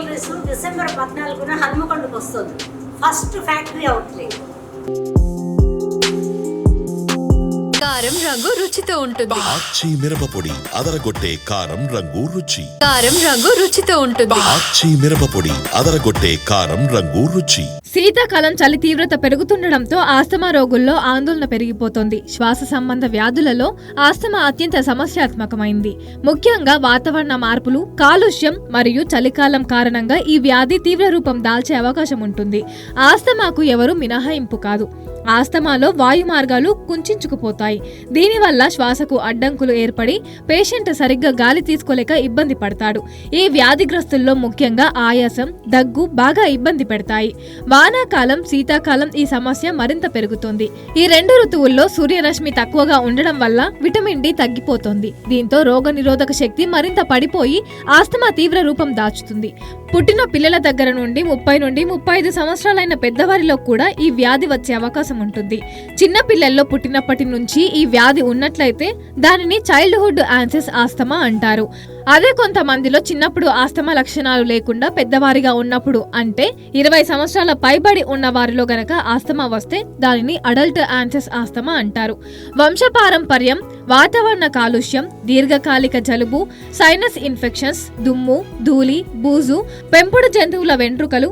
Jewelleries December పద్నాలుగున హన్మకొండకు వస్తుంది. First factory outlet కారం రంగు రుచితో ఉంటుంది. ఆచి మిరపపొడి అదరగొట్టే కారం రంగు రుచి. కారం రంగు రుచితో ఉంటుంది. ఆచి మిరపపొడి అదరగొట్టే కారం రంగు రుచి. శీతాకాలం చలి తీవ్రత పెరుగుతుండడంతో ఆస్తమా రోగుల్లో ఆందోళన పెరిగిపోతోంది. శ్వాస సంబంధ వ్యాధులలో ఆస్తమా అత్యంత సమస్యాత్మకమైంది. ముఖ్యంగా వాతావరణ మార్పులు కాలుష్యం మరియు చలికాలం కారణంగా ఈ వ్యాధి తీవ్ర రూపం దాల్చే అవకాశం ఉంటుంది. ఆస్తమాకు ఎవరు మినహాయింపు కాదు. ఆస్తమాలో వాయు మార్గాలు కుంచుకుపోతాయి. దీనివల్ల శ్వాసకు అడ్డంకులు ఏర్పడి పేషెంట్ సరిగ్గా గాలి తీసుకోలేక ఇబ్బంది పడతాడు. ఈ వ్యాధిగ్రస్తుల్లో ముఖ్యంగా ఆయాసం దగ్గు బాగా ఇబ్బంది పెడతాయి. వానాకాలం శీతాకాలం ఈ సమస్య మరింత పెరుగుతుంది. ఈ రెండు ఋతువుల్లో సూర్యరశ్మి తక్కువగా ఉండడం వల్ల విటమిన్ డి తగ్గిపోతుంది. దీంతో రోగనిరోధక శక్తి మరింత పడిపోయి ఆస్తమా తీవ్ర రూపం దాచుతుంది. పుట్టిన పిల్లల దగ్గర నుండి ముప్పై నుండి ముప్పై ఐదు సంవత్సరాలైన పెద్దవారిలో కూడా ఈ వ్యాధి వచ్చే అవకాశం ఉంటుంది. చిన్నపిల్లల్లో పుట్టినప్పటి నుంచి ఈ వ్యాధి ఉన్నట్లయితే దానిని చైల్డ్హుడ్ ఆన్సెస్ ఆస్తమా అంటారు. అదే కొంతమందిలో చిన్నప్పుడు ఆస్తమా లక్షణాలు లేకుండా పెద్దవారిగా ఉన్నప్పుడు అంటే ఇరవై సంవత్సరాల పైబడి ఉన్న వారిలో గనక ఆస్తమా వస్తే దానిని అడల్ట్ ఆన్సెస్ ఆస్తమా అంటారు. వంశపారంపర్యం వాతావరణ కాలుష్యం దీర్ఘకాలిక జలుబు సైనస్ ఇన్ఫెక్షన్స్ దుమ్ము ధూళి బూజు పెంపుడు జంతువుల వెంట్రుకలు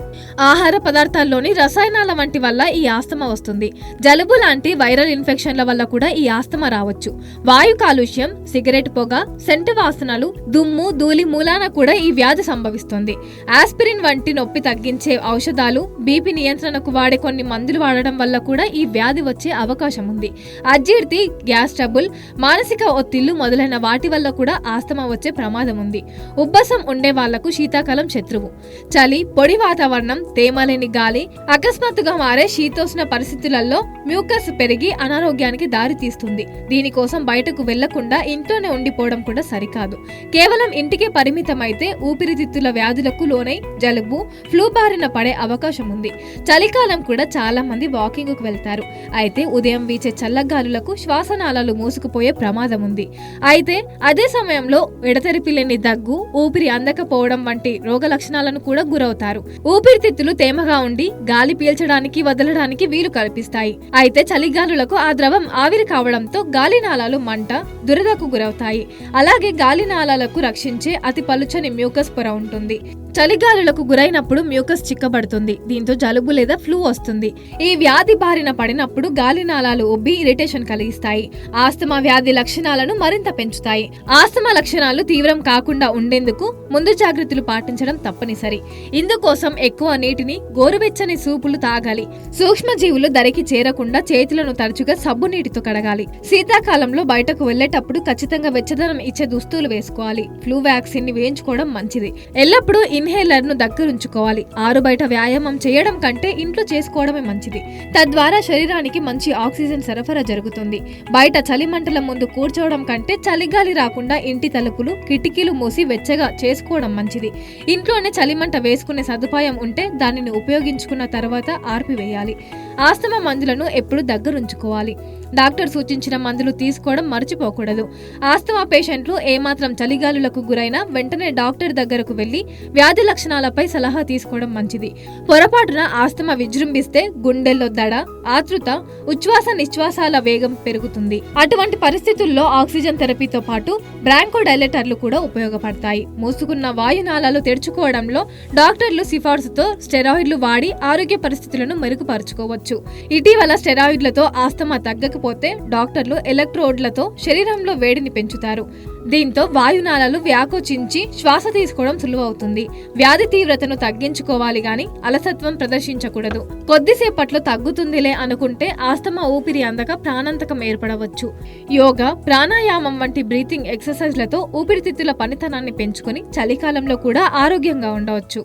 ఆహార పదార్థాల్లోని రసాయనాల వంటి వల్ల ఈ ఆస్తమా వస్తుంది. జలుబు లాంటి వైరల్ ఇన్ఫెక్షన్ల వల్ల కూడా ఈ ఆస్తమా రావచ్చు. వాయు కాలుష్యం సిగరెట్ పొగ సెంటు వాసనలు దుమ్ము ధూళి మూలాన కూడా ఈ వ్యాధి సంభవిస్తుంది. ఆస్పిరిన్ వంటి నొప్పి తగ్గించే ఔషధాలు బీపీ నియంత్రణకు వాడే కొన్ని మందులు వాడడం వల్ల కూడా ఈ వ్యాధి వచ్చే అవకాశం ఉంది. అజీర్తి గ్యాస్ ట్రబుల్ మానసిక ఒత్తిళ్ళు మొదలైన వాటి వల్ల కూడా ఆస్తమా వచ్చే ప్రమాదం ఉంది. ఉబ్బసం ఉండే వాళ్ళకు శీతాకాలం శత్రువు. చలి పొడి వాతావరణం తేమలేని గాలి అకస్మాత్తుగా మారే శీతోష్ణ పరిస్థితులలో మ్యూకస్ పెరిగి అనారోగ్యానికి దారి తీస్తుంది. దీనికోసం బయటకు వెళ్ళకుండా ఇంట్లోనే ఉండిపోవడం కూడా సరికాదు. కేవలం ఇంటికే పరిమితమైతే ఊపిరితిత్తుల వ్యాధులకు లోనై జలుబు ఫ్లూ బారిన పడే అవకాశం ఉంది. చలికాలం కూడా చాలా మంది వాకింగ్కు వెళ్తారు. అయితే ఉదయం వీచే చల్లగాలులకు శ్వాసనాళాలు మూసుకుపోయే ప్రమాదం ఉంది. అయితే అదే సమయంలో ఎడతెరిపి లేని దగ్గు ఊపిరి అందకపోవడం వంటి రోగ లక్షణాలను కూడా గురవుతారు. ఊపిరితిత్తులు తేమగా ఉండి గాలి పీల్చడానికి వదలడానికి వీలు కల్పిస్తాయి. అయితే చలిగాలులకు ఆ ద్రవం ఆవిరి కావడంతో గాలి నాళాలు మంట దురదకు గురవుతాయి. అలాగే గాలినాళాలకు రక్షించే అతి పలుచని మ్యూకస్ పొర ఉంటుంది. చలిగాలులకు గురైనప్పుడు మ్యూకస్ చిక్కబడుతుంది. దీంతో జలుబు లేదా ఫ్లూ వస్తుంది. ఈ వ్యాధి బారిన పడినప్పుడు గాలి నాళాలు ఉబ్బి ఇరిటేషన్ కలిగిస్తాయి. ఆస్తమా వ్యాధి లక్షణాలను మరింత పెంచుతాయి. ఆస్తమా లక్షణాలు తీవ్రం కాకుండా ఉండేందుకు ముందు జాగ్రత్తలు పాటించడం తప్పనిసరి. ఇందుకోసం ఎక్కువ నీటిని గోరువెచ్చని సూపులు తాగాలి. సూక్ష్మజీవులు దరికి చేరకుండా చేతులను తరచుగా సబ్బు నీటితో కడగాలి. శీతాకాలంలో బయటకు వెళ్ళేటప్పుడు ఖచ్చితంగా వెచ్చదనం ఇచ్చే దుస్తులు వేసుకోవాలి. ఫ్లూ వ్యాక్సిన్ని వేయించుకోవడం మంచిది. ఎల్లప్పుడూ ఇన్ ఇన్హేలర్ను దగ్గరుంచుకోవాలి. ఆరు బయట వ్యాయామం చేయడం కంటే ఇంట్లో చేసుకోవడమే మంచిది. తద్వారా శరీరానికి మంచి ఆక్సిజన్ సరఫరా జరుగుతుంది. బయట చలిమంటల ముందు కూర్చోవడం కంటే చలిగాలి రాకుండా ఇంటి తలుపులు కిటికీలు మూసి వెచ్చగా చేసుకోవడం మంచిది. ఇంట్లోనే చలిమంట వేసుకునే సదుపాయం ఉంటే దానిని ఉపయోగించుకున్న తర్వాత ఆర్పివేయాలి ఆస్తమా మందులను ఎప్పుడు దగ్గరుంచుకోవాలి. డాక్టర్ సూచించిన మందులు తీసుకోవడం మర్చిపోకూడదు. ఆస్తమా పేషెంట్లు ఏమాత్రం చలిగాలులకు గురైనా వెంటనే డాక్టర్ దగ్గరకు వెళ్ళి వ్యాధి లక్షణాలపై సలహా తీసుకోవడం మంచిది. పొరపాటున ఆస్తమా విజృంభిస్తే గుండెల్లో దడ ఆతృత ఉచ్ఛ్వాస నిశ్వాసాల వేగం పెరుగుతుంది. అటువంటి పరిస్థితుల్లో ఆక్సిజన్ థెరపీతో పాటు బ్రాంకో డైలెటర్లు కూడా ఉపయోగపడతాయి. మూసుకున్న వాయునాళాలు తెరుచుకోవడంలో డాక్టర్లు సిఫార్సుతో స్టెరాయిడ్లు వాడి ఆరోగ్య పరిస్థితులను మెరుగుపరుచుకోవచ్చు. ఇటీవల స్టెరాయిడ్లతో ఆస్తమా తగ్గకపోతే డాక్టర్లు ఎలక్ట్రోడ్లతో శరీరంలో వేడిని పెంచుతారు. దీంతో వాయునాళాలు వ్యాకోచించి శ్వాస తీసుకోవడం సులువవుతుంది. వ్యాధి తీవ్రతను తగ్గించుకోవాలి గాని అలసత్వం ప్రదర్శించకూడదు. కొద్దిసేపట్లో తగ్గుతుందిలే అనుకుంటే ఆస్తమా ఊపిరి అందక ప్రాణాంతకం ఏర్పడవచ్చు. యోగా ప్రాణాయామం వంటి బ్రీతింగ్ ఎక్సర్సైజ్లతో ఊపిరితిత్తుల పనితనాన్ని పెంచుకొని చలికాలంలో కూడా ఆరోగ్యంగా ఉండవచ్చు.